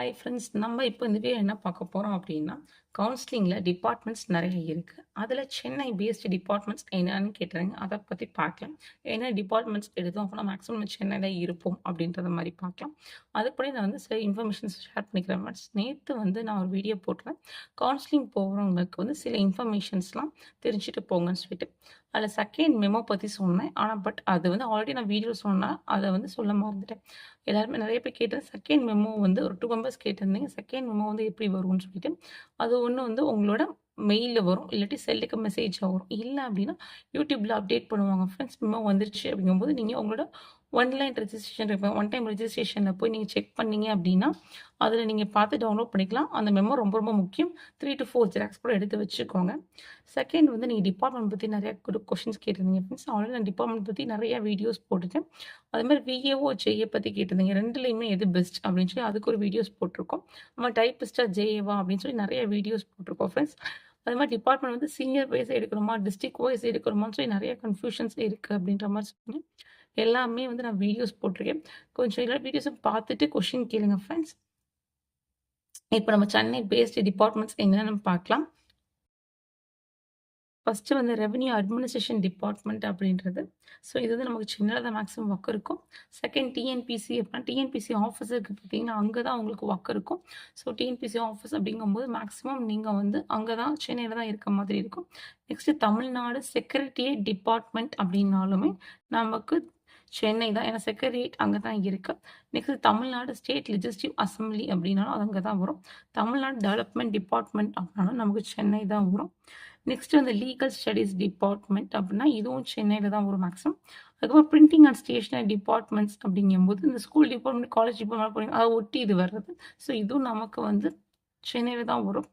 Hi friends நம்ம இப்போ இந்த வீடியோ என்ன பார்க்க போகிறோம் அப்படின்னா கவுன்சிலிங்கில் டிபார்ட்மெண்ட்ஸ் நிறைய இருக்குது அதில் சென்னை பிஎஸ்டி டிபார்ட்மெண்ட்ஸ் என்னன்னு கேட்டுறாங்க அதை பற்றி பார்க்கலாம். என்ன டிபார்ட்மெண்ட்ஸ் எடுத்தோம் அப்படின்னா மேக்ஸிமம் சென்னையில் இருப்போம் அப்படின்றத மாதிரி பார்க்கலாம். அதுபடி நான் வந்து சில இன்ஃபர்மேஷன்ஸ் ஷேர் பண்ணிக்கிறேன் ஃப்ரெண்ட்ஸ் நேற்று வந்து நான் ஒரு வீடியோ போட்டுறேன் கவுன்சிலிங் போகிறவங்களுக்கு வந்து சில இன்ஃபர்மேஷன்ஸ்லாம் தெரிஞ்சுட்டு போங்கன்னு சொல்லிட்டு. அதில் செகண்ட் மெமோ பற்றி சொன்னேன். ஆனால் பட் அது வந்து ஆல்ரெடி நான் வீடியோ சொன்னேன் அதை வந்து சொல்ல மறந்துட்டேன். எல்லாருமே நிறைய பேர் கேட்டது செகண்ட் மெமோ வந்து ஒரு டூ மெம்பர்ஸ் கேட்டிருந்தீங்க செகண்ட் மெமோ வந்து எப்படி வரும்னு சொல்லிட்டு. அது ஒன்று வந்து உங்களோட மெயிலில் வரும் இல்லாட்டி செல்லுக்கு மெசேஜாக வரும். இல்லை அப்படின்னா யூடியூப்பில் அப்டேட் பண்ணுவாங்க. ஃப்ரெண்ட்ஸ் மெமோ வந்துருச்சு அப்படிங்கும்போது நீங்கள் உங்களோட ஒன்லைன் ரெஜிஸ்ட்ரேஷன் இருப்பேன் ஒன் டைம் ரெஜிஸ்ட்ரேஷனில் போய் நீங்கள் செக் பண்ணீங்க அப்படின்னா அதில் நீங்கள் பார்த்து டவுன்லோட் பண்ணிக்கலாம். அந்த மெமோ ரொம்ப ரொம்ப முக்கியம். த்ரீ டு ஃபோர் ஜெராக்ஸ் கூட எடுத்து வச்சுக்கோங்க. செகண்ட் வந்து நீங்கள் டிபார்ட்மெண்ட் பற்றி நிறையா கொஷின்ஸ் கேட்டிருந்தீங்க ஃப்ரெண்ட்ஸ் ஆல்ரெடி நான் டிபார்ட்மெண்ட் பற்றி நிறையா வீடியோஸ் போட்டுட்டேன். அதே மாதிரி விஏஓ ஜேஏ பற்றி கேட்டிருந்தீங்க. ரெண்டுலேயுமே எது பெஸ்ட் அப்படின்னு சொல்லி அதுக்கு ஒரு வீடியோஸ் போட்டிருக்கோம். நம்ம டைப்பிஸ்டாக ஜேஏவா அப்படின்னு சொல்லி நிறைய வீடியோஸ் போட்டிருக்கோம் ஃப்ரெண்ட்ஸ் அது மாதிரி டிபார்ட்மெண்ட் வந்து சீனியர் வைஸ் எடுக்கணுமா டிஸ்ட்ரிக்ட் வைஸ் எடுக்கணுமான்னு சொல்லி நிறைய கன்ஃபியூஷன்ஸ் இருக்குது அப்படின்ற மாதிரி சொன்னேன் எல்லாமே வந்து நான் வீடியோஸ் போட்டிருக்கேன். கொஞ்சம் எல்லா வீடியோஸும் பார்த்துட்டு கொஷின் கேளுங்க ஃப்ரெண்ட்ஸ் இப்போ நம்ம சென்னை பேஸ்டு டிபார்ட்மெண்ட்ஸ் என்னென்னு பார்க்கலாம். ஃபஸ்ட்டு வந்து ரெவன்யூ அட்மினிஸ்ட்ரேஷன் டிபார்ட்மெண்ட் அப்படின்றது. ஸோ இது வந்து நமக்கு சின்னதாக தான் மேக்ஸிமம் ஒர்க் இருக்கும். செகண்ட் டிஎன்பிசி அப்படின்னா டிஎன்பிசி ஆஃபீஸருக்கு பார்த்தீங்கன்னா அங்கே தான் உங்களுக்கு ஒர்க் இருக்கும். ஸோ டிஎன்பிசி ஆஃபீஸ் அப்படிங்கும்போது மேக்ஸிமம் நீங்கள் வந்து அங்கே தான் சென்னையில் தான் இருக்க மாதிரி இருக்கும். நெக்ஸ்ட்டு தமிழ்நாடு செக்ரட்டரியேட் டிபார்ட்மெண்ட் அப்படின்னாலுமே நமக்கு சென்னை தான். ஏன்னா செக்ரட்டரியேட் அங்கே தான் இருக்கு. Next Tamil Nadu state legislative assembly அப்படின்னாலும் அது அங்கே தான் வரும். தமிழ்நாடு டெவலப்மெண்ட் டிபார்ட்மெண்ட் அப்படின்னாலும் நமக்கு சென்னை தான் வரும். நெக்ஸ்ட் வந்து லீகல் ஸ்டடீஸ் டிபார்ட்மெண்ட் அப்படின்னா இதுவும் சென்னையில் தான் வரும் மேக்ஸிமம் அதுக்கப்புறம் பிரிண்டிங் அண்ட் ஸ்டேஷனரி டிபார்ட்மெண்ட்ஸ் அப்படிங்கும்போது இந்த ஸ்கூல் டிபார்ட்மெண்ட் காலேஜ் டிபார்ட்மெண்ட் போகிறீங்க அதை ஒட்டி இது வர்றது. ஸோ இதுவும் நமக்கு வந்து சென்னையில் தான் வரும்.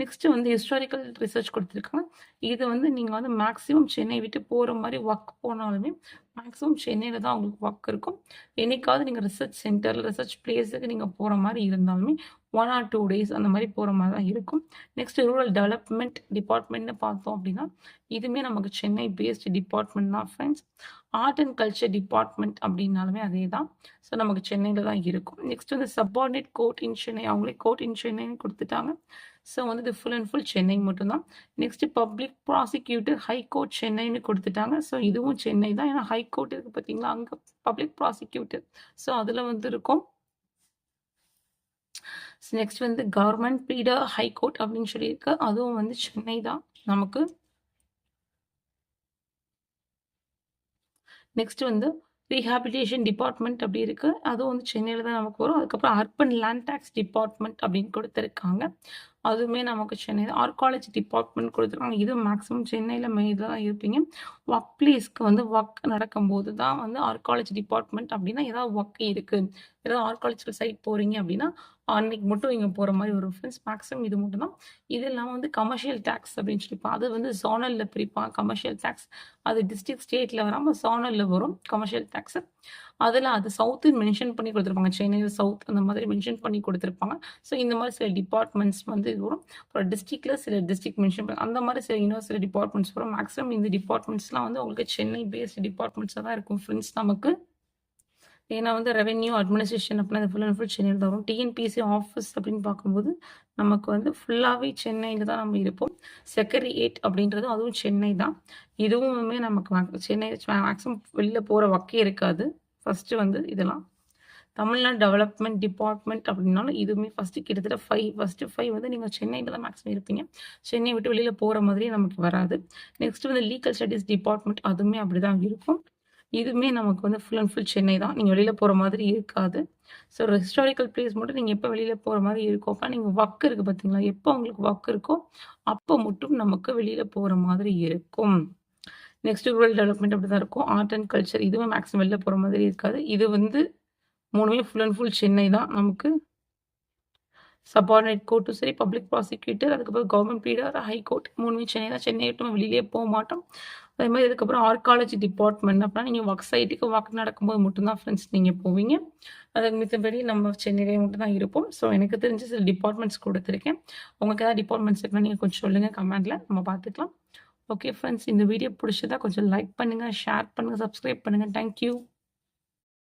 நெக்ஸ்ட்டு வந்து ஹிஸ்டாரிக்கல் ரிசர்ச் கொடுத்துருக்காங்க. இது வந்து நீங்கள் வந்து மேக்ஸிமம் சென்னை விட்டு போகிற மாதிரி ஒர்க் போனாலுமே மேக்ஸிமம் சென்னையில் தான் உங்களுக்கு ஒர்க் இருக்கும். என்னைக்காவது நீங்கள் ரிசர்ச் சென்டரில் ரிசர்ச் பிளேஸுக்கு நீங்கள் போகிற மாதிரி இருந்தாலுமே ஒன் ஆர் டூ டேஸ் அந்த மாதிரி போகிற மாதிரி தான் இருக்கும். நெக்ஸ்ட் ரூரல் டெவலப்மெண்ட் டிபார்ட்மெண்ட்னு பார்த்தோம் அப்படின்னா இதுவுமே நமக்கு சென்னை பேஸ்டு டிபார்ட்மெண்ட் தான் friends art and culture department அப்படின்னாலுமே அதே தான். ஸோ நமக்கு சென்னையில் தான் இருக்கும். நெக்ஸ்ட் வந்து சப்பார்டினேட் கோர்ட் இன் சென்னை அவங்களே கோர்ட் இன் சென்னைன்னு கொடுத்துட்டாங்க. ஸோ வந்து இது ஃபுல் அண்ட் ஃபுல் சென்னை மட்டும்தான். Next public prosecutor high court சென்னைன்னு கொடுத்துட்டாங்க. ஸோ இதுவும் சென்னை தான். ஏன்னா ஹை கோர்ட் இருக்குது பார்த்தீங்களா? அங்கே பப்ளிக் ப்ராசிக்யூட்டர் ஸோ அதில் வந்து இருக்கும். நெக்ஸ்ட் வந்து கவர்மெண்ட் பீடர் ஹை கோர்ட் அப்படின்னு சொல்லியிருக்கு. அதுவும் வந்து சென்னை தான் நமக்கு. நெக்ஸ்ட் வந்து ரீஹாபிலிட்டேஷன் டிபார்ட்மெண்ட் அப்படி இருக்குது அதுவும் வந்து சென்னையில் தான் நமக்கு வரும். அதுக்கப்புறம் அர்பன் லேண்ட் டேக்ஸ் டிபார்ட்மெண்ட் அப்படின்னு கொடுத்துருக்காங்க. அதுவுமே நமக்கு சென்னை தான். ஆர்காலஜி டிபார்ட்மெண்ட் கொடுத்துருக்காங்க. இது மேக்ஸிமம் சென்னையில் மெயினில் தான் இருப்பீங்க. ஒர்க் பிளேஸ்க்கு வந்து ஒர்க் நடக்கும்போது தான் வந்து ஆர்காலஜி டிபார்ட்மெண்ட் அப்படின்னா ஏதாவது ஒர்க் இருக்குது ஏதாவது ஆர்காலஜிக்கல் சைட் போகிறீங்க அப்படின்னா அன்னைக்கு மட்டும் இங்கே போகிற மாதிரி ஒரு ஃப்ரெண்ட்ஸ் மேக்ஸிமம் இது மட்டும் தான். இது இல்லாமல் வந்து கமர்ஷியல் டேக்ஸ் அப்படின்னு சொல்லிப்பான் அது வந்து ஜோனலில் பிரிப்பான் கமர்ஷியல் டேக்ஸ் அது டிஸ்ட்ரிக்ட் ஸ்டேட்டில் வராமல் ஜோனலில் வரும். கமர்ஷியல் டேக்ஸு அதில் அது சவுத்து மென்ஷன் பண்ணி கொடுத்துருப்பாங்க. சென்னையில் சவுத் அந்த மாதிரி மென்ஷன் பண்ணி கொடுத்துருப்பாங்க. ஸோ இந்த மாதிரி சில டிபார்ட்மெண்ட்ஸ் வந்து இது வரும். அப்புறம் டிஸ்ட்ரிக்டில் சில டிஸ்ட்ரிக் மென்ஷன் பண்ணி அந்த மாதிரி சில இன்னும் சில டிபார்ட்மெண்ட்ஸ் வரும். மேக்ஸிமம் இந்த டிபார்ட்மெண்ட்ஸ்லாம் வந்து உங்களுக்கு சென்னை பேஸ்ட் டிபார்ட்மெண்ட்ஸாக தான் இருக்கும் ஃப்ரெண்ட்ஸ் நமக்கு. ஏன்னா வந்து ரெவென்யூ அட்மினிஸ்ட்ரேஷன் அப்படின்னா ஃபுல் அண்ட் ஃபுல் சென்னையில் தான் வரும். டிஎன்பிசி ஆஃபீஸ் அப்படின்னு பார்க்கும்போது நமக்கு வந்து ஃபுல்லாகவே சென்னையில் தான் நம்ம இருப்போம். செக்ரட்டரியேட் அப்படின்றது அதுவும் சென்னை தான். இதுவுமே நமக்கு சென்னை மேக்ஸிமம் வெளியில் போகிற வக்கே இருக்காது. ஃபஸ்ட்டு வந்து இதெல்லாம். தமிழ்நாடு டெவலப்மெண்ட் டிபார்ட்மெண்ட் அப்படின்னாலும் இதுவுமே ஃபஸ்ட்டு கிட்டத்தட்ட ஃபைவ் ஃபஸ்ட்டு ஃபைவ் வந்து நீங்கள் சென்னையில் தான் மேக்ஸிமம் இருப்பீங்க. சென்னை விட்டு வெளியில் போகிற மாதிரியே நமக்கு வராது. நெக்ஸ்ட் வந்து லீகல் ஸ்டடீஸ் டிபார்ட்மெண்ட் அதுவுமே அப்படி தான் இருக்கும். இதுவுமே நமக்கு வந்து ஃபுல் அண்ட் ஃபுல் சென்னை தான். நீங்கள் வெளியில் போகிற மாதிரி இருக்காது. ஸோ ஒரு ஹிஸ்டாரிக்கல் பிளேஸ் மட்டும் நீங்கள் எப்போ வெளியில் போகிற மாதிரி இருக்கும் அப்போ நீங்கள் ஒர்க் இருக்குது பார்த்தீங்களா எப்போ உங்களுக்கு ஒர்க் இருக்கோ அப்போ மட்டும் நமக்கு வெளியில் போகிற மாதிரி இருக்கும். நெக்ஸ்ட் ரூரல் டெவலப்மெண்ட் அப்படி தான் இருக்கும். ஆர்ட் அண்ட் கல்ச்சர் இதுவும் மேக்ஸிமம் வெளில போகிற மாதிரி இருக்காது. இது வந்து மூணுமே ஃபுல் அண்ட் ஃபுல் சென்னை தான். நமக்கு சப்பார்டினேட் கோர்ட்டும் சரி பப்ளிக் ப்ராசிக்யூட்டர் அதுக்கப்புறம் கவர்மெண்ட் பீடர் ஹைகோர்ட் மூணுமே சென்னை தான். சென்னை விட்டு வெளியிலே போக மாட்டோம். அதே மாதிரி அதுக்கப்புறம் ஆர்காலஜி டிபார்ட்மெண்ட் அப்படின்னா நீங்கள் ஒர்க் சைட்டுக்கு ஒர்க் நடக்கும்போது மட்டும்தான் ஃப்ரெண்ட்ஸ் நீங்கள் போவீங்க. அதுக்கு மித்தபடி நம்ம சென்னையிலே மட்டும் தான் இருப்போம். ஸோ எனக்கு தெரிஞ்ச சில டிபார்ட்மெண்ட்ஸ் கொடுத்துருக்கேன். உங்களுக்கு ஏதாவது டிபார்ட்மெண்ட்ஸ் இருக்குன்னா நீங்கள் கொஞ்சம் சொல்லுங்கள் கமெண்டில் நம்ம பார்த்துக்கலாம். ஓகே ஃப்ரெண்ட்ஸ் இந்த வீடியோ பிடிச்சதா கொஞ்சம் லைக் பண்ணுங்கள் ஷேர் பண்ணுங்கள் சப்ஸ்கிரைப் பண்ணுங்கள் தேங்க்யூ